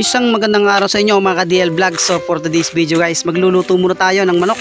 Isang magandang araw sa inyo mga ka-DL Vlog. So for today's video guys, magluluto muna tayo ng manok.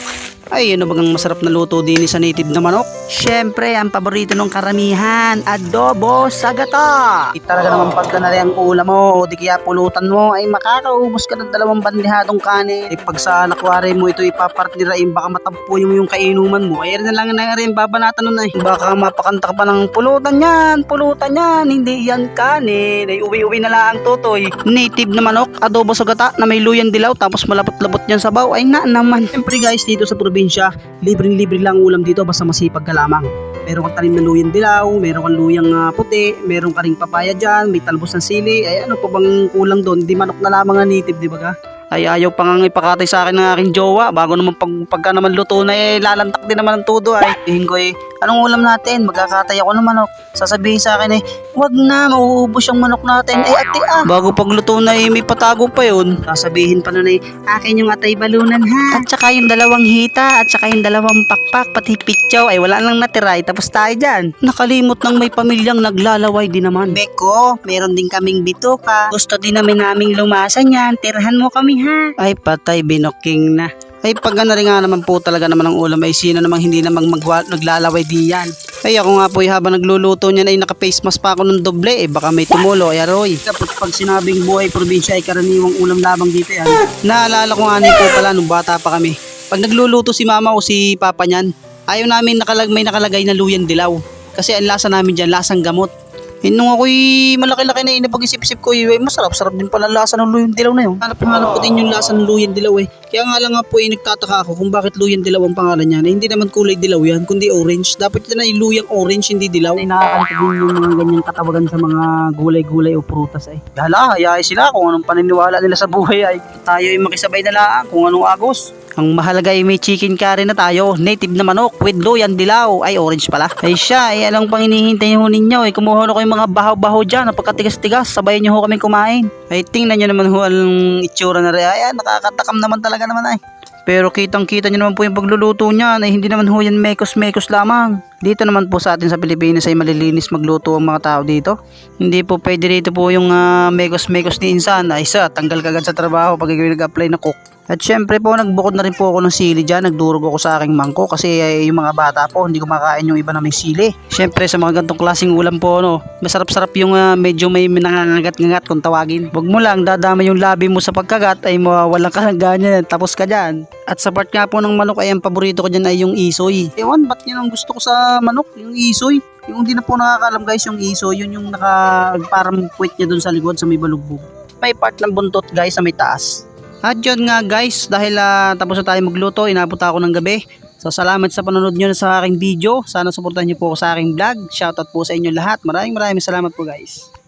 Ay, ano bagang masarap na luto din sa native na manok? Siyempre, ang paborito ng karamihan, adobo sa gata. Di naman pagka na ang ulam mo o di kaya pulutan mo ay makakaubos ka ng dalawang bandihadong kanin. Eh, pag sa nakwari mo ito ipapartnirain baka matampo yung, yung kainuman mo. Ay, na lang na rin babanatan nun ay. Baka mapakanta ka pa ng pulutan yan, pulutan yan, hindi yan kanin. Ay, uwi-uwi na lang ang tutoy. Native na manok, adobo sa gata na may luyan dilaw tapos malapot-labot yan sa baw. Ay na naman. Siyempre guys, dito sa probinsya, libreng-libre lang ulam dito basta masipag ka lamang. Meron kang tanim na luyang dilaw, meron kang luyang ah, puti, meron ka ring papaya dyan, may talbos ng sili. Ay ano pa bang kulang doon? Di manok na lamang ang native, di ba ka? Ay ayaw pa nga ipakatay sa akin ng aking jowa. Bago naman pag, pagka naman luto na eh, lalantak din naman ang todo ay. Tingin ko eh, anong ulam natin? Magkakatay ako ng manok. Sasabihin sa akin eh, wag na, mauubos yung manok natin. Eh ate ah. Bago pagluto na eh, may patago pa yun. Sasabihin pa nun eh, akin yung atay balunan ha. At saka yung dalawang hita, at saka yung dalawang pakpak, pati pitsaw. Ay wala nang natira, eh, tapos tayo dyan. Nakalimot ng may pamilyang naglalaway din naman. Beko, meron din kaming bituka. Gusto din namin naming lumasan yan. Tirhan mo kami ha. Ay patay, binoking na. Ay pag na rin nga naman po talaga naman ang ulam ay sino namang hindi namang magwa, naglalaway di yan. Ay ako nga po eh, habang nagluluto niyan ay naka-face mask pa ako ng doble eh baka may tumulo ay aroy. Kapag pag sinabing buhay probinsya ay karaniwang ulam labang dito yan. Naalala ko nga ni po pala nung bata pa kami. Pag nagluluto si mama o si papa niyan, ayaw namin nakalag, may nakalagay na luyan dilaw. Kasi ang lasa namin dyan, lasang gamot. Eh, nung ako'y malaki-laki na inapag-isip-isip ko, eh, masarap-sarap din pala lasa ng luyan dilaw na yun. Hanap-hanap ko din yung lasa ng luyan dilaw eh. Kaya nga lang nga po eh, nagtataka ako kung bakit luyan dilaw ang pangalan niya. Eh, hindi naman kulay dilaw yan, kundi orange. Dapat yan ay luyang orange, hindi dilaw. Ay nakakalito din yung mga ganyang katawagan sa mga gulay-gulay o prutas eh. Hala, hayaan sila kung anong paniniwala nila sa buhay ay. Tayo ay makisabay na lang kung anong agos. Ang mahalaga ay may chicken curry na tayo. Native na manok with luyan dilaw. Ay, orange pala. Ay siya, ay anong pang hinihintay ho ninyo? Ay kumuha na ko yung mga bahaw-bahaw dyan. Napagkatigas-tigas. Sabayan nyo ho kami kumain. Ay, tingnan nyo naman ho ang itsura na rin. Ay, nakakatakam naman talaga naman ay. Pero kitang kita nyo naman po yung pagluluto niyan ay hindi naman ho yan mekos-mekos lamang. Dito naman po sa atin sa Pilipinas ay malilinis magluto ang mga tao dito. Hindi po pwede dito po yung ah, mekos-mekos ni insan. Ay sa, tanggal kagad sa trabaho pag ikaw nag-apply na cook. At syempre po, nagbukod na rin po ako ng sili dyan. Nagdurog ako sa aking mangko kasi eh, yung mga bata po, hindi kumakain yung iba na may sili. Syempre, sa mga gantong klaseng ulam po, no, masarap-sarap yung ah, medyo may nangangagat-ngangat kung tawagin. Huwag mo lang, dadama yung labi mo sa pagkagat, ay mawawalan ka ng ganyan, tapos ka dyan. At sa part nga po ng manok, ay ang paborito ko dyan ay yung isoy. Ewan, ba't yun ang gusto ko sa manok? Yung isoy. Yung hindi na po nakakalam guys, yung isoy, yun yung naka, parang puwet niya dun sa likod, sa may balugbog. May part ng buntot guys sa may taas. At yun nga guys, dahil ah, tapos na tayo magluto, inabot ako ng gabi. So salamat sa panonood nyo sa aking video. Sana suportahan nyo po ako sa aking vlog. Shoutout po sa inyo lahat. Maraming maraming salamat po guys.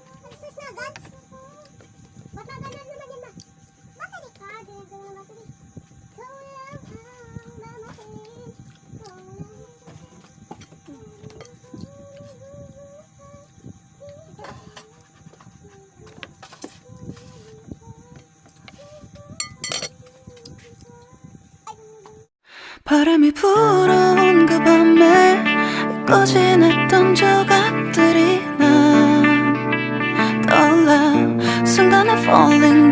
바람이 불어온 그 밤에 꺼진 했던 조각들이 난 떠올라 순간에 falling down